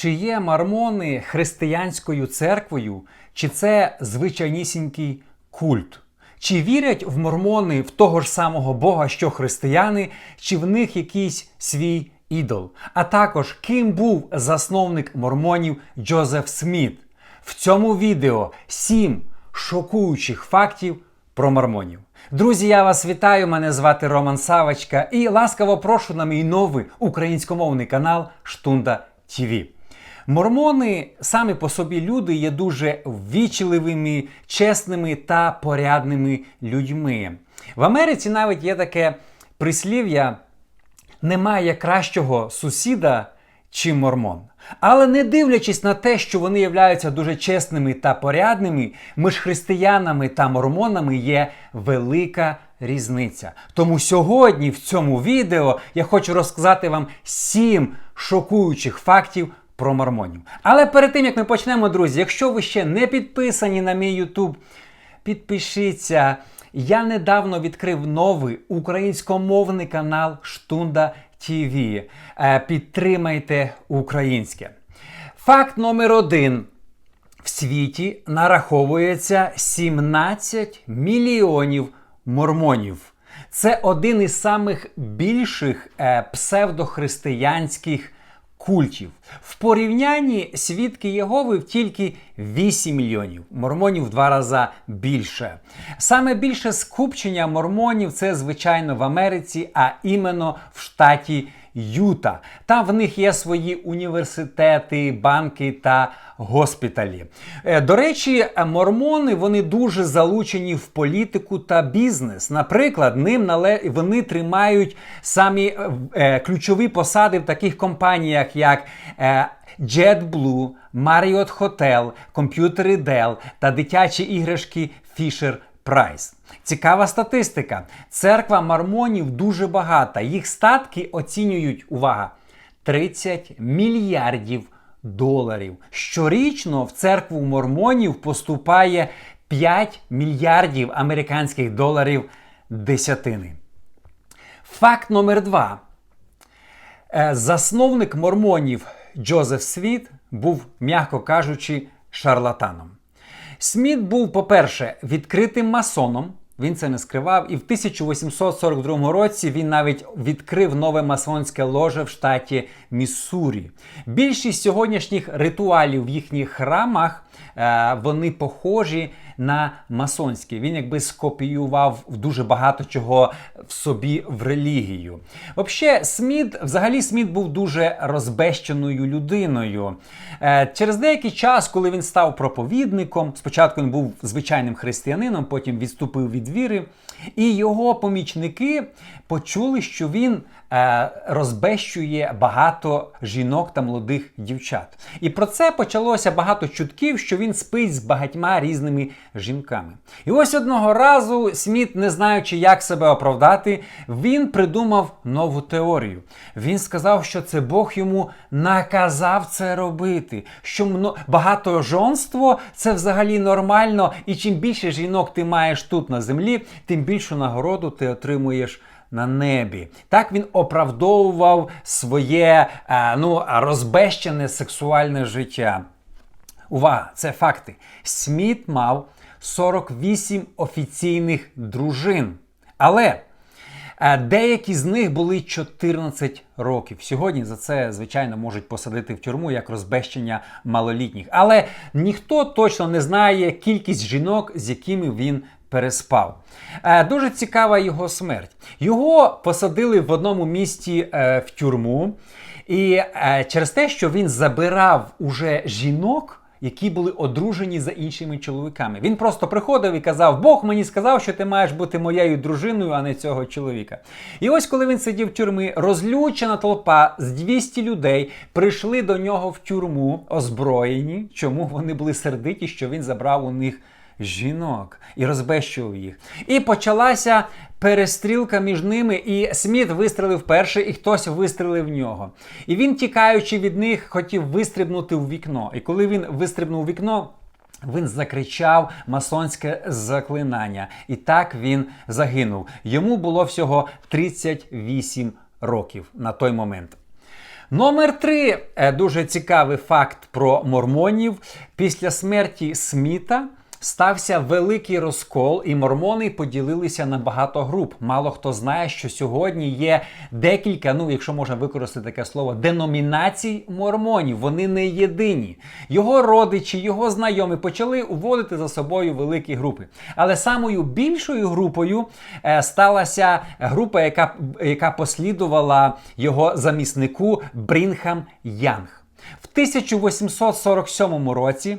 Чи є мормони християнською церквою, чи це звичайнісінький культ? Чи вірять в мормони в того ж самого Бога, що християни, чи в них якийсь свій ідол? А також ким був засновник мормонів Джозеф Сміт? В цьому відео сім шокуючих фактів про мормонів. Друзі, я вас вітаю! Мене звати Роман Савочка і ласкаво прошу на мій новий українськомовний канал Штунда ТВ. Мормони самі по собі люди є дуже ввічливими, чесними та порядними людьми. В Америці навіть є таке прислів'я: немає кращого сусіда, чим мормон. Але не дивлячись на те, що вони являються дуже чесними та порядними, між християнами та мормонами є велика різниця. Тому сьогодні в цьому відео я хочу розказати вам сім шокуючих фактів про мормонів. Але перед тим як ми почнемо, друзі, якщо ви ще не підписані на мій YouTube, підпишіться. Я недавно відкрив новий українськомовний канал Штунда ТВ. Підтримайте українське. Факт номер один. В світі нараховується 17 мільйонів мормонів. Це один із самих більших е, псевдохристиянських культів. В порівнянні свідки Єгови тільки 8 мільйонів, мормонів в два рази більше. Саме більше скупчення мормонів це, звичайно, в Америці, а іменно в штаті Юта. Там в них є свої університети, банки та госпіталі. Е, До речі, мормони вони дуже залучені в політику та бізнес. Наприклад, ним нале... вони тримають самі е, ключові посади в таких компаніях, як е, JetBlue, Marriott Hotel, комп'ютери Dell та дитячі іграшки Fisher Price. Цікава статистика. Церква мормонів дуже багата. Їх статки оцінюють, увага, 30 мільярдів доларів. Щорічно в церкву мормонів поступає 5 мільярдів американських доларів десятини. Факт номер два. Е, Засновник мормонів Джозеф Світ був, м'яко кажучи, шарлатаном. Сміт був, по-перше, відкритим масоном. Він це не скривав, і в 1842 році він навіть відкрив нове масонське ложе в штаті Міссурі. Більшість сьогоднішніх ритуалів в їхніх храмах вони похожі на масонські. Він якби скопіював дуже багато чого в собі в релігію. Взагалі, Сміт, взагалі, Сміт був дуже розбещеною людиною. Е, через деякий час, коли він став проповідником, спочатку він був звичайним християнином, потім відступив від віри, і його помічники почули, що він е, розбещує багато жінок та молодих дівчат. І про це почалося багато чутків, що він спить з багатьма різними жінками. І ось одного разу Сміт, не знаючи, як себе оправдати, він придумав нову теорію. Він сказав, що це Бог йому наказав це робити. Що багатожонство це взагалі нормально, і чим більше жінок ти маєш тут на землі, тим більшу нагороду ти отримуєш. На небі. Так він оправдовував своє ну, розбещене сексуальне життя. Увага, це факти. Сміт мав 48 офіційних дружин. Але деякі з них були 14 років. Сьогодні за це, звичайно, можуть посадити в тюрму як розбещення малолітніх. Але ніхто точно не знає кількість жінок, з якими він переспав. Дуже цікава його смерть. Його посадили в одному місті е, в тюрму, і е, через те, що він забирав уже жінок які були одружені за іншими чоловіками. Він просто приходив і казав: Бог мені сказав, що ти маєш бути моєю дружиною, а не цього чоловіка. І ось, коли він сидів в тюрмі, розлючена толпа з 200 людей прийшли до нього в тюрму озброєні. Чому вони були сердиті, що він забрав у них жінок і розбещував їх. І почалася перестрілка між ними, і Сміт вистрелив перший, і хтось вистрелив в нього. І він, тікаючи від них, хотів вистрибнути в вікно. І коли він вистрибнув у вікно, він закричав масонське заклинання. І так він загинув. Йому було всього 38 років на той момент. Номер три е, дуже цікавий факт про мормонів. Після смерті Сміта стався великий розкол, і мормони поділилися на багато груп. Мало хто знає, що сьогодні є декілька, ну якщо можна використати таке слово, деномінацій мормонів. Вони не єдині. Його родичі, його знайомі почали уводити за собою великі групи. Але самою більшою групою е, сталася група, яка, яка послідувала його заміснику Брінхам Янг. В 1847 році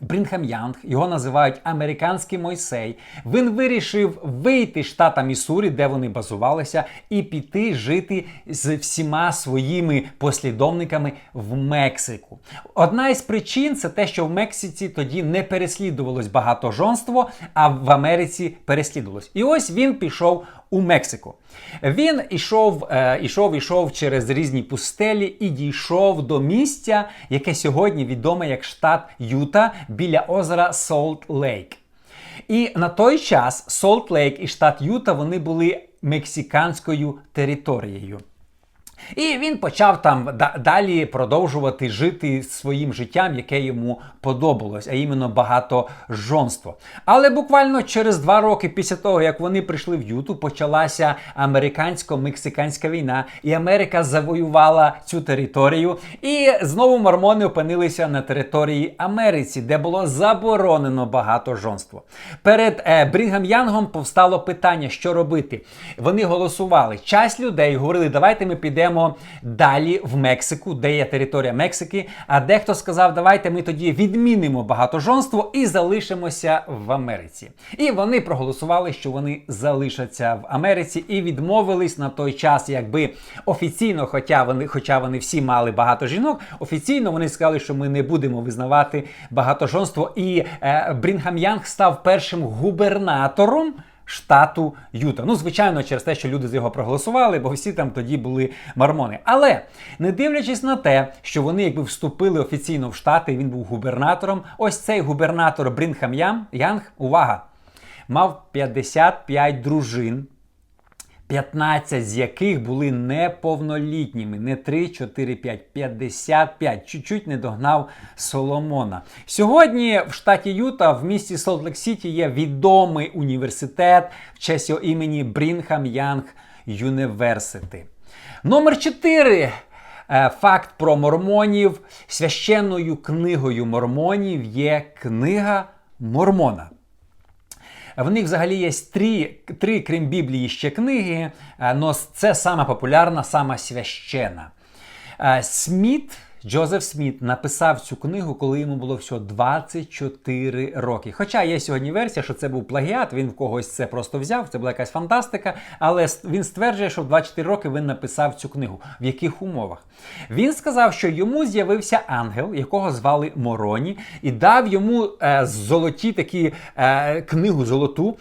Брінхам Янг, його називають американський Мойсей. Він вирішив вийти з штата Міссурі, де вони базувалися, і піти жити з всіма своїми послідовниками в Мексику. Одна із причин це те, що в Мексиці тоді не переслідувалось багатожонство, а в Америці переслідувалось. І ось він пішов у Мексику. Він ішов, е, ішов, ішов через різні пустелі і дійшов до місця, яке сьогодні відоме як штат Юта біля озера Солт Лейк. І на той час Солт Лейк і штат Юта вони були мексиканською територією. І він почав там далі продовжувати жити своїм життям, яке йому подобалось, а іменно багатожонство. Але буквально через два роки після того, як вони прийшли в Юту, почалася американсько-мексиканська війна, і Америка завоювала цю територію. І знову мормони опинилися на території Америці, де було заборонено багатожонство. Перед е, Брінгам Янгом повстало питання, що робити. Вони голосували. Часть людей говорили, давайте ми підемо йдемо далі в Мексику, де є територія Мексики. А дехто сказав, давайте ми тоді відмінимо багатожонство і залишимося в Америці. І вони проголосували, що вони залишаться в Америці і відмовились на той час, якби офіційно, хоча вони, хоча вони всі мали багато жінок, офіційно вони сказали, що ми не будемо визнавати багатожонство. І е, Брінгам Янг став першим губернатором штату Юта. Ну, звичайно, через те, що люди з його проголосували, бо всі там тоді були мормони. Але не дивлячись на те, що вони якби вступили офіційно в штати, і він був губернатором. Ось цей губернатор Брінхам Янг, увага, мав 55 дружин. 15 з яких були неповнолітніми, не 3, 4, 5, 55, чуть-чуть не догнав Соломона. Сьогодні в штаті Юта, в місті Солт-Лек Сіті, є відомий університет в честь його імені Брінхам Янг Юніверсити. Номер 4. Е, факт про мормонів. Священною книгою мормонів є книга Мормона. В них взагалі є три, три крім Біблії, ще книги, але це сама популярна, сама священа. Е, Сміт Джозеф Сміт написав цю книгу, коли йому було всього 24 роки. Хоча є сьогодні версія, що це був плагіат, він в когось це просто взяв, це була якась фантастика. Але він стверджує, що в 24 роки він написав цю книгу. В яких умовах? Він сказав, що йому з'явився ангел, якого звали Мороні, і дав йому е, золоті такі е, книгу золоту.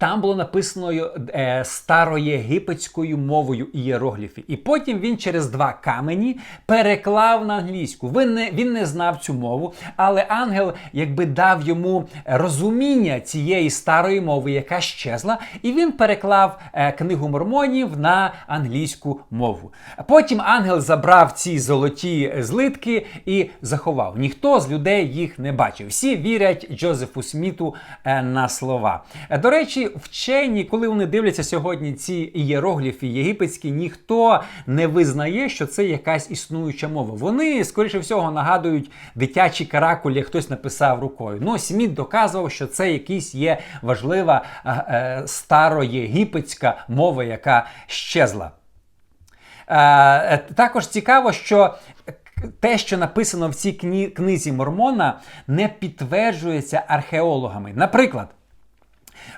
Там було написано е, староєгипетською мовою ієрогліфи. І потім він через два камені переклав на англійську. Він не, він не знав цю мову, але ангел якби дав йому розуміння цієї старої мови, яка щезла, і він переклав е, книгу мормонів на англійську мову. Потім ангел забрав ці золоті злитки і заховав. Ніхто з людей їх не бачив. Всі вірять Джозефу Сміту е, на слова. Е, до речі, вчені, коли вони дивляться сьогодні ці ієрогліфи єгипетські, ніхто не визнає, що це якась існуюча мова. Вони, скоріше всього, нагадують дитячі каракулі, хтось написав рукою. Ну, Сміт доказував, що це якась є важлива е, е, староєгипетська мова, яка щезла. Е, також цікаво, що те, що написано в цій книзі Мормона, не підтверджується археологами. Наприклад.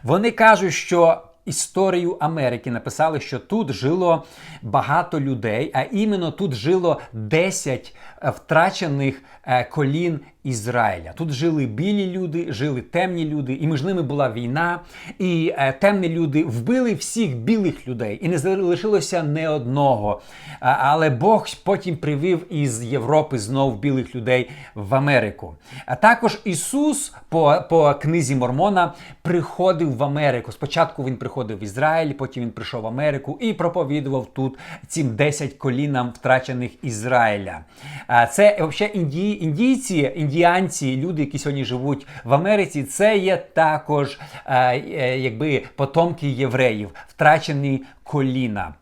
Вони кажуть, що історію Америки написали, що тут жило багато людей, а іменно тут жило 10 е, втрачених е, колін Ізраїля. Тут жили білі люди, жили темні люди, і між ними була війна. І е, темні люди вбили всіх білих людей, і не залишилося не одного. А, але Бог потім привів із Європи знов білих людей в Америку. А також Ісус по, по книзі Мормона приходив в Америку. Спочатку він приходив в Ізраїль, потім він прийшов в Америку і проповідував тут цим 10 колінам втрачених Ізраїля. А це взагалі індії, індійці, індіанці, люди, які сьогодні живуть в Америці, це є також е, е, якби потомки євреїв, втрачені коліна.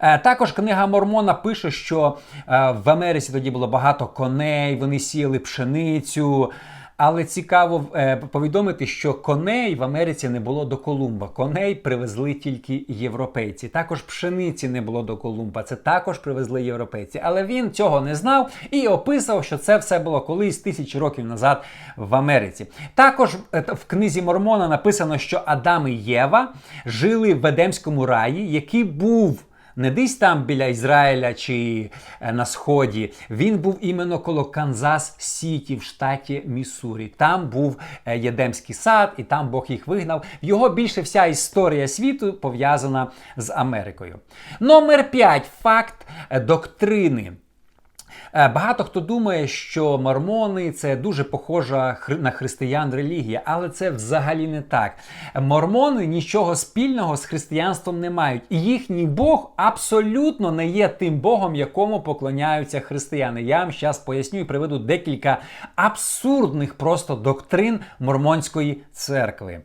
Е, Також книга Мормона пише, що в Америці тоді було багато коней, вони сіяли пшеницю. Але цікаво е, повідомити, що коней в Америці не було до Колумба. Коней привезли тільки європейці. Також пшениці не було до Колумба. Це також привезли європейці. Але він цього не знав і описав, що це все було колись тисячі років назад в Америці. Також е, в книзі Мормона написано, що Адам і Єва жили в Едемському раї, який був не десь там біля Ізраїля чи е, на Сході. Він був іменно коло Канзас Сіті в штаті Міссурі. Там був е, Єдемський сад, і там Бог їх вигнав. Його більше вся історія світу пов'язана з Америкою. Номер 5. Факт е, доктрини. Е, Багато хто думає, що мормони це дуже похожа на християн релігія, але це взагалі не так. Мормони нічого спільного з християнством не мають, і їхній Бог абсолютно не є тим Богом, якому поклоняються християни. Я вам зараз поясню і приведу декілька абсурдних просто доктрин мормонської церкви.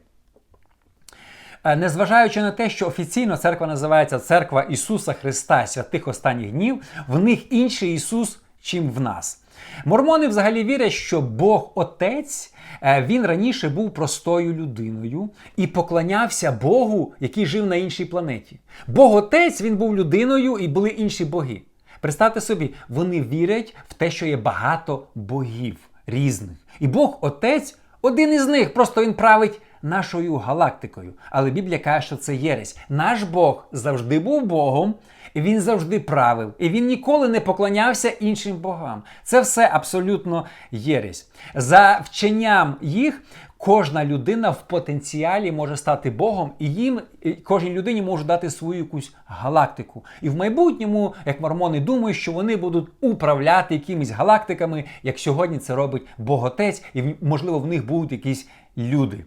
Е, Незважаючи на те, що офіційно церква називається Церква Ісуса Христа святих останніх днів, в них інший Ісус, чим в нас. Мормони взагалі вірять, що Бог Отець е, він раніше був простою людиною і поклонявся Богу, який жив на іншій планеті. Бог Отець він був людиною і були інші боги. Представте собі, вони вірять в те, що є багато богів різних. І Бог Отець один із них, просто він править нашою галактикою. Але Біблія каже, що це єресь. Наш Бог завжди був Богом, і він завжди правив. І він ніколи не поклонявся іншим богам. Це все абсолютно єресь. За вченням їх. Кожна людина в потенціалі може стати Богом, і їм кожній людині може дати свою якусь галактику. І в майбутньому, як мормони думають, що вони будуть управляти якимись галактиками, як сьогодні це робить Боготець, і можливо в них будуть якісь люди.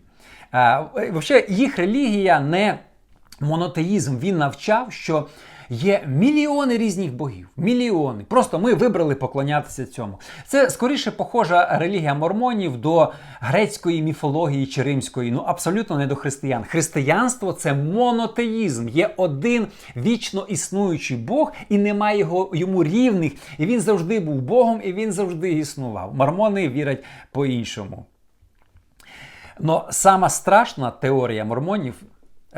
Е, їх релігія не монотеїзм. Він навчав, що є мільйони різних богів. Мільйони. Просто ми вибрали поклонятися цьому. Це скоріше похожа релігія мормонів до грецької міфології чи римської. Ну абсолютно не до християн. Християнство це монотеїзм. Є один вічно існуючий Бог, і немає його йому рівних. І він завжди був Богом, і він завжди існував. Мормони вірять по-іншому. Но сама страшна теорія мормонів,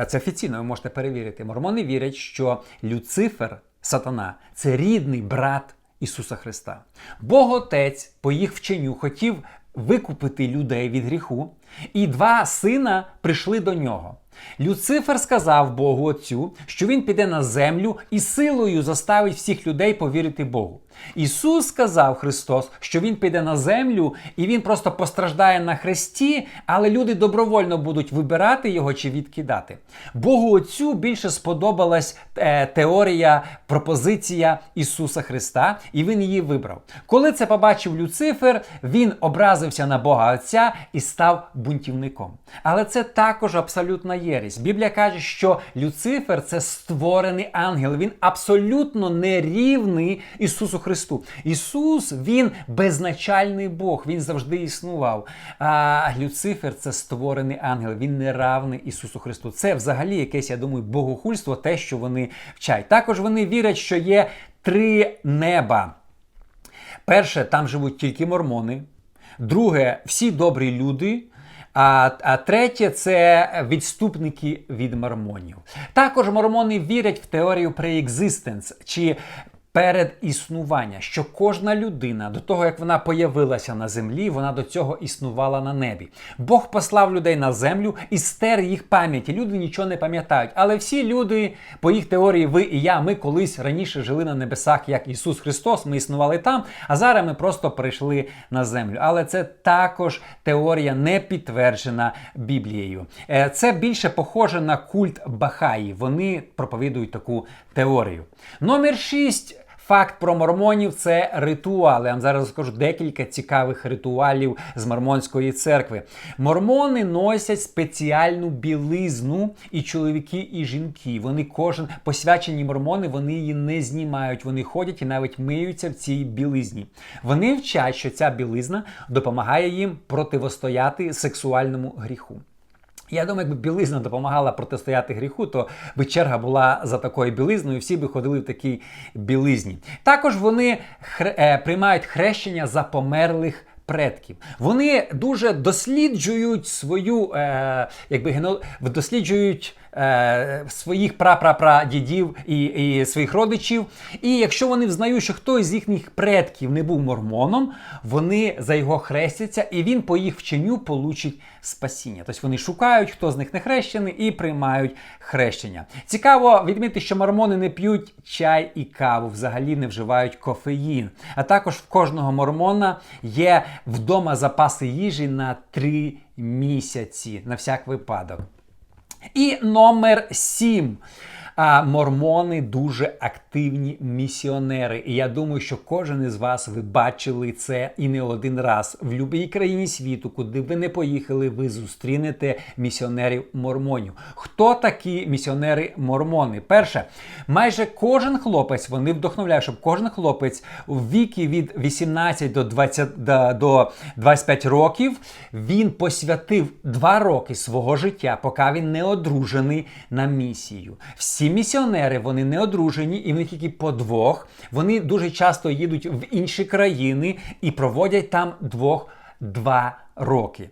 це офіційно ви можете перевірити. Мормони вірять, що Люцифер, сатана, це рідний брат Ісуса Христа. Бог Отець по їх вченню хотів викупити людей від гріху, і два сина прийшли до нього. Люцифер сказав Богу Отцю, що він піде на землю і силою заставить всіх людей повірити Богу. Ісус сказав Христос, що Він піде на землю і Він просто постраждає на хресті, але люди добровольно будуть вибирати його чи відкидати. Богу Отцю більше сподобалась е, теорія, пропозиція Ісуса Христа, і він її вибрав. Коли це побачив Люцифер, він образився на Бога Отця і став бунтівником. Але це також абсолютна єресь. Біблія каже, що Люцифер це створений ангел. Він абсолютно не рівний Ісусу Христу. Ісус він безначальний Бог, він завжди існував. А Люцифер це створений ангел, він не равний Ісусу Христу. Це взагалі якесь, я думаю, богохульство, те, що вони вчать. Також вони вірять, що є три неба. Перше, там живуть тільки мормони. Друге, всі добрі люди. А, а третє це відступники від мормонів. Також мормони вірять в теорію преекзистенс, чи перед існування, що кожна людина до того, як вона появилася на землі, вона до цього існувала на небі. Бог послав людей на землю і стер їх пам'яті. Люди нічого не пам'ятають. Але всі люди, по їх теорії, ви і я, ми колись раніше жили на небесах, як Ісус Христос. Ми існували там, а зараз ми просто прийшли на землю. Але це також теорія не підтверджена Біблією. Е, Це більше похоже на культ Бахаї. Вони проповідують таку теорію. Номер 6. Факт про мормонів це ритуали. Я вам зараз розкажу декілька цікавих ритуалів з мормонської церкви. Мормони носять спеціальну білизну і чоловіки, і жінки. Вони кожен посвячені мормони, вони її не знімають. Вони ходять і навіть миються в цій білизні. Вони вчать, що ця білизна допомагає їм противостояти сексуальному гріху. Я думаю, якби білизна допомагала протистояти гріху, то би черга була за такою білизною, всі би ходили в такій білизні. Також вони хр е, приймають хрещення за померлих. Предків вони дуже досліджують свою, е, якби гено... досліджують е, своїх прапрапрадідів і, і своїх родичів. І якщо вони взнають, що хтось з їхніх предків не був мормоном, вони за його хрестяться, і він по їх вченню получить спасіння. Тобто вони шукають, хто з них не хрещений, і приймають хрещення. Цікаво відмітити, що мормони не п'ють чай і каву, взагалі не вживають кофеїн. А також в кожного мормона є вдома запаси їжі на три місяці на всяк випадок. І номер сім. А мормони дуже активні місіонери. І я думаю, що кожен із вас ви бачили це і не один раз. В будь-якій країні світу, куди ви не поїхали, ви зустрінете місіонерів мормонів. Хто такі місіонери мормони? Перше, майже кожен хлопець, вони вдохновляють, щоб кожен хлопець у віки від 18 до 20 до- до 25 років він посвятив 2 роки свого життя, поки він не одружений на місію. Всі місіонери вони не одружені, і в них тільки по двох. Вони дуже часто їдуть в інші країни і проводять там двох-два роки.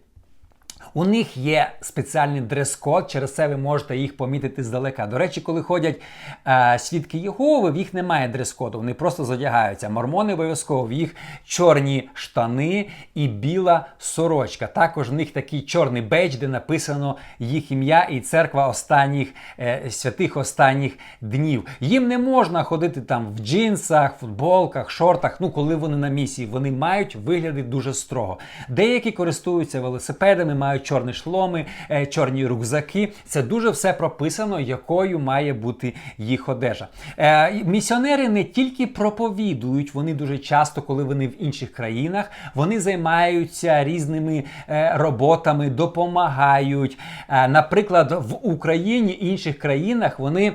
У них є спеціальний дрес-код, через це ви можете їх помітити здалека. До речі, коли ходять е, свідки Єгови, в їх немає дрес-коду, вони просто задягаються. Мормони обов'язково в їх чорні штани і біла сорочка. Також в них такий чорний бейдж, де написано їх ім'я і церква останніх е, святих останніх днів. Їм не можна ходити там в джинсах, футболках, шортах. Ну, коли вони на місії, вони мають вигляди дуже строго. Деякі користуються велосипедами, мають чорні шломи, е, чорні рюкзаки. Це дуже все прописано, якою має бути їх одежа. Е, місіонери не тільки проповідують, вони дуже часто, коли вони в інших країнах, вони займаються різними е, роботами, допомагають. Наприклад, в Україні інших країнах вони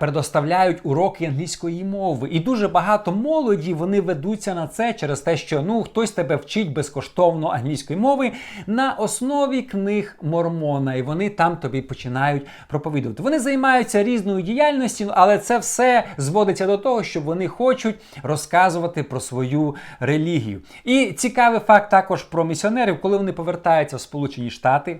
предоставляють уроки англійської мови. І дуже багато молоді вони ведуться на це через те, що ну хтось тебе вчить безкоштовно англійської мови на основі книг Мормона, і вони там тобі починають проповідувати. Вони займаються різною діяльністю, але це все зводиться до того, що вони хочуть розказувати про свою релігію. І цікавий факт також про місіонерів, коли вони повертаються в Сполучені Штати.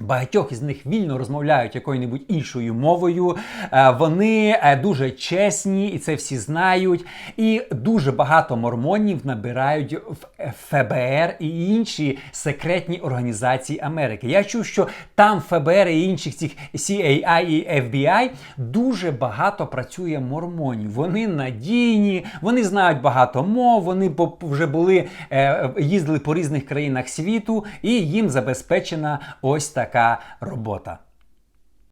Багатьох із них вільно розмовляють якою-небудь іншою мовою. Е, Вони е, дуже чесні, і це всі знають. І дуже багато мормонів набирають в ФБР і інші секретні організації Америки. Я чув, що там ФБР і інших цих CAI і FBI дуже багато працює мормонів. Вони надійні, вони знають багато мов, вони вже були е, їздили по різних країнах світу, і їм забезпечена ось така робота.